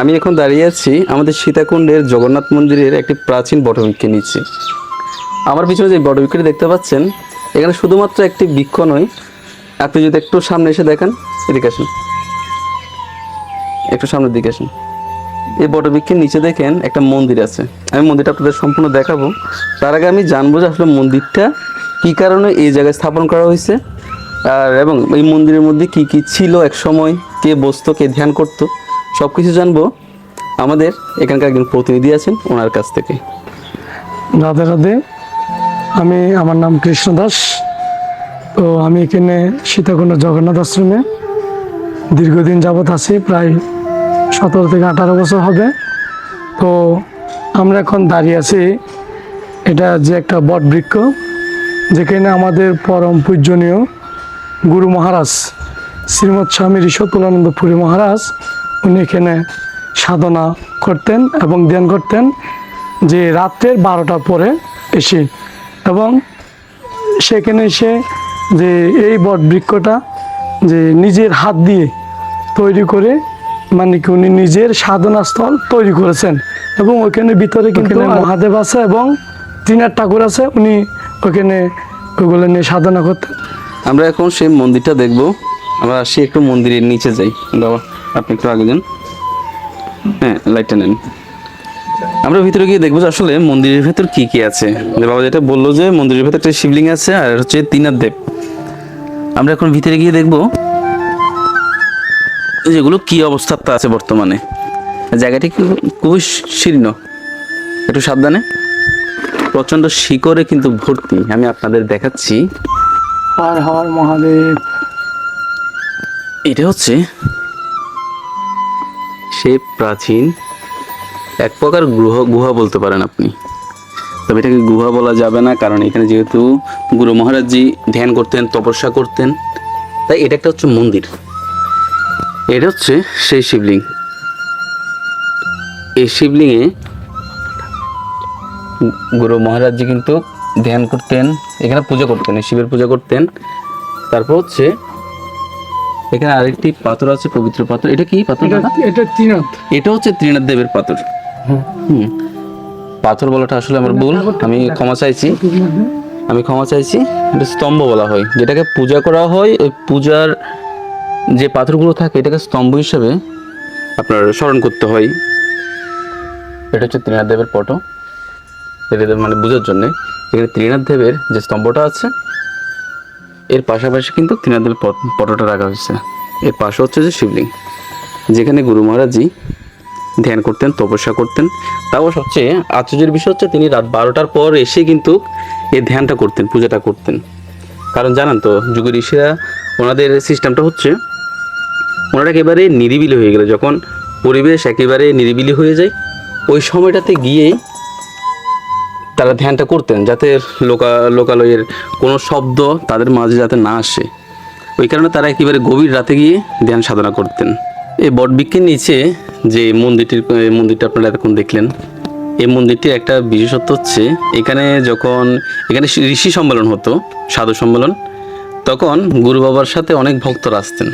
আমি এখন দাঁড়িয়ে আছি আমাদের সীতাকুণ্ডের জগন্নাথ মন্দিরের একটি প্রাচীন বটবৃক্ষের নিচে। আমার পিছনে যে বটবৃক্ষটি দেখতে পাচ্ছেন, এখানে শুধুমাত্র একটি বৃক্ষ নয়। আপনি যদি একটু সামনে এসে দেখেন, এদিকে আসুন। একটু সামনের দিকে আসুন। এই বটবৃক্ষের নিচে দেখেন একটা মন্দির আছে। আমি মন্দিরটা আপনাদের সম্পূর্ণ দেখাবো। তার আগে আমি জানব যে আসলে মন্দিরটা কী কারণে এই জায়গায় স্থাপন করা হয়েছে, আর এবং এই মন্দিরের মধ্যে কি কি ছিল এক সময়, কে বসতো, কে ধ্যান করতো। সব কিছু জানব। আমাদের এখানকার একজন প্রতিনিধি আছেন ওনার কাছ থেকে। রাধে রাধে। আমি, আমার নাম কৃষ্ণ দাস। তো আমি এখানে সীতাকুণ্ড জগন্নাথ আশ্রমে দীর্ঘদিন যাবৎ আছি, প্রায় সতেরো থেকে আঠারো বছর হবে। তো আমরা এখন দাঁড়িয়ে আছি, এটা যে একটা বট বৃক্ষ, যেখানে আমাদের পরম পূজনীয় গুরু মহারাজ শ্রীমৎ স্বামী ঋষতুলানন্দ মহারাজ উনি এখানে সাধনা করতেন এবং ধ্যান করতেন যে রাত্রের বারোটার পরে এসে। এবং সেখানে এসে যে এই বট বৃক্ষটা যে নিজের হাত দিয়ে তৈরি করে মানে কি উনি নিজের সাধনা স্থল তৈরি করেছেন। এবং ওইখানে ভিতরে কিন্তু মহাদেব আছে এবং তিনার ঠাকুর আছে উনি ওখানে ওগুলো নিয়ে সাধনা করতেন। আমরা এখন সেই মন্দিরটা দেখব। আমরা আসি একটু মন্দিরের নিচে যাই। বাবা। আপনি একটু আগে যান। হ্যাঁ লাইটটা নেন। আমরা ভিতরে গিয়ে দেখব আসলে মন্দিরের ভেতর কি কি আছে। যে বাবা যেটা বলল যে মন্দিরের ভেতর একটা শিবলিঙ্গ আছে আর হচ্ছে তিনার দেব। আমরা এখন ভিতরে গিয়ে দেখব যেগুলো কি অবস্থাতে আছে বর্তমানে। জায়গাটি খুবই শীর্ণ। একটু সাবধানে। প্রচণ্ড শিকড়ে কিন্তু ভর্তি। আমি আপনাদের দেখাচ্ছি। হর হর মহাদেব। এটা হচ্ছে সে প্রাচীন এক প্রকার গুহ গুহা বলতে পারেন আপনি। তবে এটাকে গুহা বলা যাবে না, কারণ এখানে যেহেতু গুরু মহারাজজি ধ্যান করতেন, তপস্যা করতেন, তাই এটা একটা হচ্ছে মন্দির। এটা হচ্ছে সেই শিবলিঙ্গ এই শিবলিঙ্গে গুরু মহারাজজি কিন্তু ধ্যান করতেন, এখানে পূজা করতেন শিবের পূজা করতেন। তারপর হচ্ছে এখানে আরেকটি পাথর আছে পবিত্র পাথর। এটা কি পাথর এটা ত্রিনাথ। এটা হচ্ছে ত্রিনাথ দেবের পাথর। হুম। পাথর বলাটা আসলে আমার ভুল আমি ক্ষমা চাইছি। আমি ক্ষমা চাইছি। এটা স্তম্ভ বলা হয়। যেটাকে পূজা করা হয় ওই পূজার যে পাথরগুলো থাকে এটাকে স্তম্ভ হিসেবে আপনার স্মরণ করতে হয়। এটা হচ্ছে ত্রিনাথ দেবের ফটো। এটা মানে বোঝার জন্যে। এখানে ত্রিনাথ দেবের যে স্তম্ভটা আছে এর পাশাপাশি কিন্তু ত্রিনাথ দেবের পট- রাখা হয়েছে। এর পাশে হচ্ছে যে শিবলিঙ্গ যেখানে গুরু মহারাজজি ধ্যান করতেন, তপস্যা করতেন। তাও সবচেয়ে আশ্চর্যের বিষয় হচ্ছে তিনি রাত বারোটার পর এসে কিন্তু এই ধ্যানটা করতেন, পূজাটা করতেন। কারণ জানেন তো, যুগের ঋষিরা ওনাদের সিস্টেমটা হচ্ছে, ওনারা একেবারে নিরিবিলি হয়ে গেল, যখন পরিবেশ একেবারে নিরিবিলি হয়ে যায়, ওই সময়টাতে গিয়ে তারা ধ্যানটা করতেন যাতে লোকা, লোকালয়ের কোনো শব্দ তাদের মাঝে যাতে না আসে। ওই কারণে তারা একেবারে গভীর রাতে গিয়ে ধ্যান সাধনা করতেন। এই বটবৃক্ষের নিচে যে মন্দিরটির মন্দিরটা আপনারা এতক্ষণ দেখলেন, এই মন্দিরটির একটা বিশেষত্ব হচ্ছে এখানে যখন, এখানে ঋষি সম্মেলন হতো, সাধু সম্মেলন, তখন গুরু বাবার সাথে অনেক ভক্তরা আসতেন।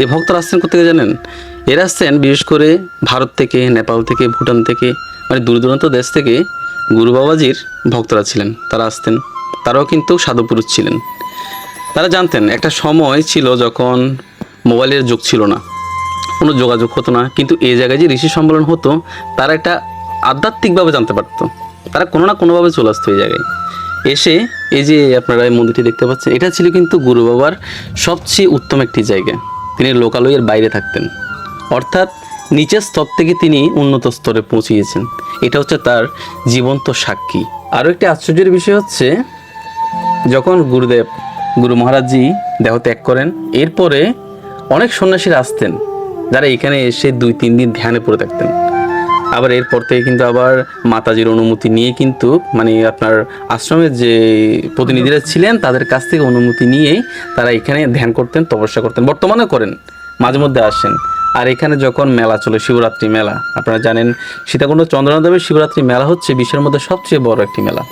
এই ভক্তরা আসতেন কোথেকে জানেন? এরা আসতেন বিশেষ করে ভারত থেকে, নেপাল থেকে, ভুটান থেকে মানে দূর দূরান্ত দেশ থেকে গুরু বাবাজির ভক্তরা ছিলেন, তারা আসতেন। তারাও কিন্তু সাধু পুরুষ ছিলেন। তারা জানতেন, একটা সময় ছিল যখন মোবাইলের যুগ ছিল না। কোনো যোগাযোগ হতো না, কিন্তু এই জায়গায় যে ঋষি সম্মেলন হতো, তারা একটা আধ্যাত্মিকভাবে জানতে পারতো। তারা কোনো না কোনোভাবে চলে আসতো এই জায়গায়। এসে এই যে আপনারা এই মন্দিরটি দেখতে পাচ্ছেন, এটা ছিল কিন্তু গুরু বাবার সবচেয়ে উত্তম একটি জায়গা। তিনি লোকালয়ের বাইরে থাকতেন। অর্থাৎ নিচের স্তর থেকে তিনি উন্নত স্তরে পৌঁছিয়েছেন। এটা হচ্ছে তার জীবন্ত সাক্ষী। আরও একটি আশ্চর্যের বিষয় হচ্ছে, যখন গুরুদেব, গুরু মহারাজজি দেহ ত্যাগ করেন, এরপরে অনেক সন্ন্যাসীরা আসতেন, যারা এখানে এসে দুই, তিন দিন ধ্যানে পড়ে থাকতেন। আবার এরপর থেকে কিন্তু আবার মাতাজির অনুমতি নিয়ে কিন্তু মানে আপনার আশ্রমের যে প্রতিনিধিরা ছিলেন, তাদের কাছ থেকে অনুমতি নিয়েই তারা এখানে ধ্যান করতেন, তপস্যা করতেন বর্তমানে করেন, মাঝে মধ্যে আসেন। আর এখানে যখন মেলা চলে, শিবরাত্রি মেলা, আপনারা জানেন সীতাকুণ্ড চন্দ্রনাথ দেবের শিবরাত্রি মেলা হচ্ছে বিশ্বের মধ্যে সবচেয়ে বড় একটি মেলা।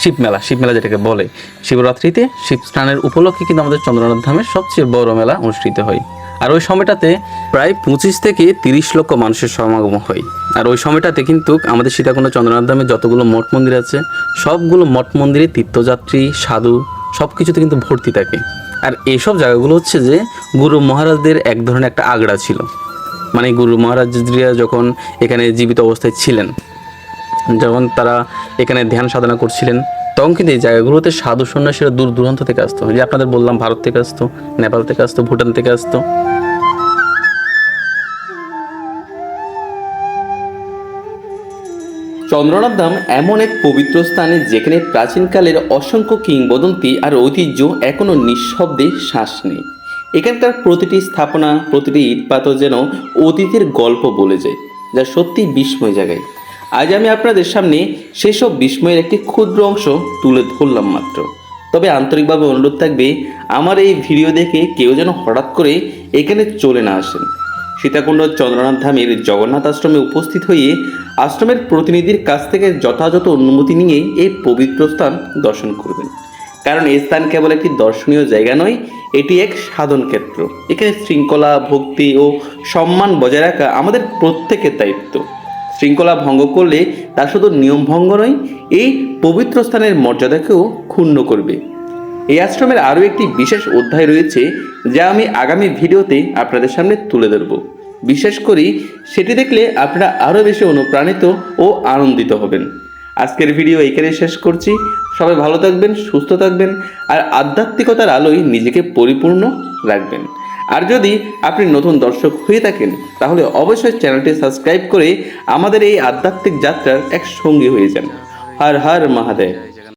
শিব মেলা শিব মেলা যেটাকে বলে। শিবরাত্রিতে শিব স্নানের উপলক্ষে কিন্তু আমাদের চন্দ্রনাথ ধামের সবচেয়ে বড় মেলা অনুষ্ঠিত হয়। আর ওই সময়টাতে প্রায় পঁচিশ থেকে তিরিশ লক্ষ মানুষের সমাগম হয়। আর ওই সময়টাতে কিন্তু আমাদের সীতাকুণ্ড চন্দ্রনাথ ধামে যতগুলো মঠ মন্দির আছে, সবগুলো মঠ মন্দিরে তীর্থযাত্রী, সাধু সব কিছুতে কিন্তু ভর্তি থাকে। আর এইসব জায়গাগুলো হচ্ছে যে গুরু মহারাজদের এক ধরনের একটা আগড়া ছিল। মানে গুরু মহারাজরা যখন এখানে জীবিত অবস্থায় ছিলেন, যখন তারা এখানে ধ্যান সাধনা করছিলেন, তখন কিন্তু এই জায়গাগুলোতে সাধু সন্ন্যাসীরা দূর দূরান্ত থেকে আসতো। যে আপনাদের বললাম, ভারত থেকে আসতো, নেপাল থেকে আসতো, ভুটান থেকে আসতো। চন্দ্রনাথ ধাম এমন এক পবিত্র স্থানে যেখানে প্রাচীনকালের অসংখ্য কিংবদন্তি আর ঐতিহ্য এখনও নিঃশব্দে শ্বাস নেই এখানকার প্রতিটি স্থাপনা, প্রতিটি ইট যেন অতীতের গল্প বলে যায়, যা সত্যি বিস্ময় জায়গায় আজ আমি আপনাদের সামনে সেসব বিস্ময়ের একটি ক্ষুদ্র অংশ তুলে ধরলাম মাত্র। তবে আন্তরিকভাবে অনুরোধ থাকবে, আমার এই ভিডিও দেখে কেউ যেন হঠাৎ করে এখানে চলে না আসেন। সীতাকুণ্ড চন্দ্রনাথ ধামের জগন্নাথ আশ্রমে উপস্থিত হয়ে আশ্রমের প্রতিনিধির কাছ থেকে যথাযথ অনুমতি নিয়ে এই পবিত্র স্থান দর্শন করবেন। কারণ এই স্থান কেবল একটি দর্শনীয় জায়গা নয়, এটি এক সাধন ক্ষেত্র। এখানে শৃঙ্খলা, ভক্তি ও সম্মান বজায় রাখা আমাদের প্রত্যেকের দায়িত্ব। শৃঙ্খলা ভঙ্গ করলে তা শুধু নিয়ম ভঙ্গ নয় এই পবিত্র স্থানের মর্যাদাকেও ক্ষুণ্ণ করবে। এই আশ্রমের আরও একটি বিশেষ অধ্যায় রয়েছে, যা আমি আগামী ভিডিওতে আপনাদের সামনে তুলে ধরব। বিশেষ করি সেটি দেখলে আপনারা আরও বেশি অনুপ্রাণিত ও আনন্দিত হবেন। আজকের ভিডিও এইখানে শেষ করছি। সবাই ভালো থাকবেন, সুস্থ থাকবেন, আর আধ্যাত্মিকতার আলোয় নিজেকে পরিপূর্ণ রাখবেন। আর যদি আপনি নতুন দর্শক হয়ে থাকেন, তাহলে অবশ্যই চ্যানেলটি সাবস্ক্রাইব করে আমাদের এই আধ্যাত্মিক যাত্রার এক সঙ্গী হয়ে যান। হর হর মহাদেব।